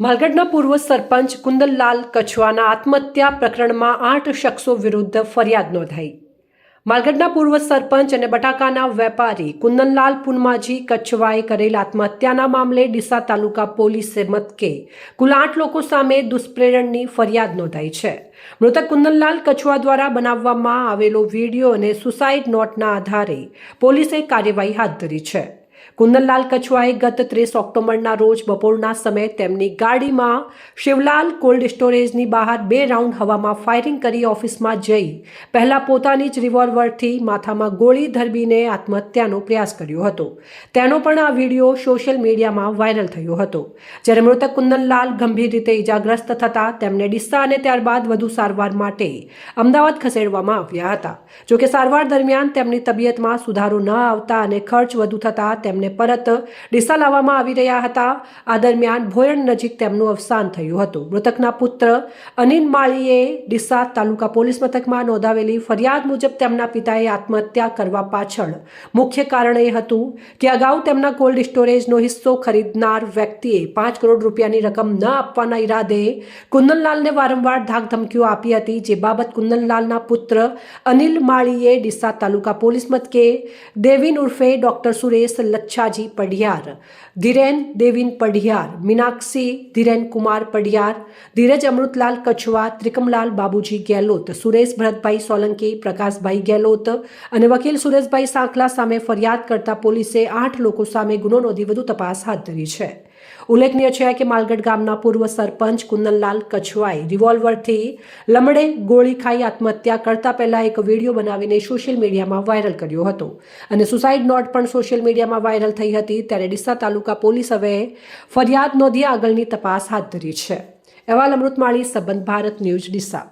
માલગઢના પૂર્વ સરપંચ કુંદનલાલ કછવાના આત્મહત્યા પ્રકરણમાં આઠ શખ્સો વિરુદ્ધ ફરિયાદ નોંધાઈ. માલગઢના પૂર્વ સરપંચ અને બટાકાના વેપારી કુંદનલાલ પુનમાજી કચ્છવાએ કરેલ આત્મહત્યાના મામલે ડીસા તાલુકા પોલીસે મતકે કુલ આઠ લોકો સામે દુષ્પ્રેરણની ફરિયાદ નોંધાઈ છે. મૃતક કુંદનલાલ કછવા દ્વારા બનાવવામાં આવેલો વીડિયો અને સુસાઇડ નોટના આધારે પોલીસે કાર્યવાહી હાથ ધરી છે. કુંદનલાલ કછવાએ ગત ત્રીસ ઓક્ટોબરના રોજ બપોરના સમયે તેમની ગાડીમાં શિવલાલ કોલ્ડ સ્ટોરેજની બહાર બે રાઉન્ડ હવામાં ફાયરિંગ કરી ઓફિસમાં જઈ પહેલા પોતાની જ રિવોલ્વરથી માથામાં ગોળી ધરબીને આત્મહત્યાનો પ્રયાસ કર્યો હતો. તેનો પણ આ વીડિયો સોશિયલ મીડિયામાં વાયરલ થયો હતો. જ્યારે મૃતક કુંદનલાલ ગંભીર રીતે ઇજાગ્રસ્ત થતાં તેમને ડિસ્સા અને ત્યારબાદ વધુ સારવાર માટે અમદાવાદ ખસેડવામાં આવ્યા હતા. જોકે સારવાર દરમિયાન તેમની તબિયતમાં સુધારો ન આવતા અને ખર્ચ વધુ થતાં તેમને પરત ડીસા લાવવામાં આવી રહ્યા હતા. આ દરમિયાન ભોયણ નજીક તેમનું અવસાન થયું હતું. મૃતકના પુત્ર અનિલ માળીએ ડીસા તાલુકા પોલીસ મથકમાં નોંધાવેલી ફરિયાદ મુજબ તેમના પિતાએ આત્મહત્યા કરવા પાછળ મુખ્ય કારણ એ હતું કે અગાઉ તેમના કોલ્ડ સ્ટોરેજનો હિસ્સો ખરીદનાર વ્યક્તિએ પાંચ કરોડ રૂપિયાની રકમ ન આપવાના ઈરાદે કુંદનલાલને વારંવાર ધાકધમકીઓ આપી હતી. જે બાબત કુંદનલાલના પુત્ર અનિલ માળીએ ડીસા તાલુકા પોલીસ મથકે દેવીન ઉર્ફે ડોક્ટર સુરેશ લચ્છાજી પઢિયાર ધીરેન દેવીન પઢિયાર મીનાક્ષી ધીરેન કુમાર પઢિયાર ધીરજ અમૃતલાલ કછવા ત્રિકમલાલ બાબુજી ગેહલોત સુરેશ ભરતભાઈ સોલંકી પ્રકાશભાઈ ગેહલોત અને વકીલ સુરેશભાઈ સાંકલા સામે ફરિયાદ કરતા પોલીસે આઠ લોકો સામે ગુનો નોંધી વધુ તપાસ હાથ ધરી છે. ઉલ્લેખનીય છે કે માલગઢ ગામના પૂર્વ સરપંચ કુંદનલાલ કછવાએ રિવોલ્વરથી લમડે ગોળી ખાઈ આત્મહત્યા કરતા પહેલા એક વીડિયો બનાવીને સોશિયલ મીડિયામાં વાયરલ કર્યો હતો. અને સુસાઇડ નોટ પણ સોશિયલ મીડિયામાં વાયરલ થઈ હતી. ત્યારે ડીસા તાલુકા પોલીસ હવે ફરિયાદ નોંધી આગળની તપાસ હાથ ધરી છે. અહેવાલ અમૃતમાળી, સંબંધ ભારત ન્યૂઝ, ડીસા.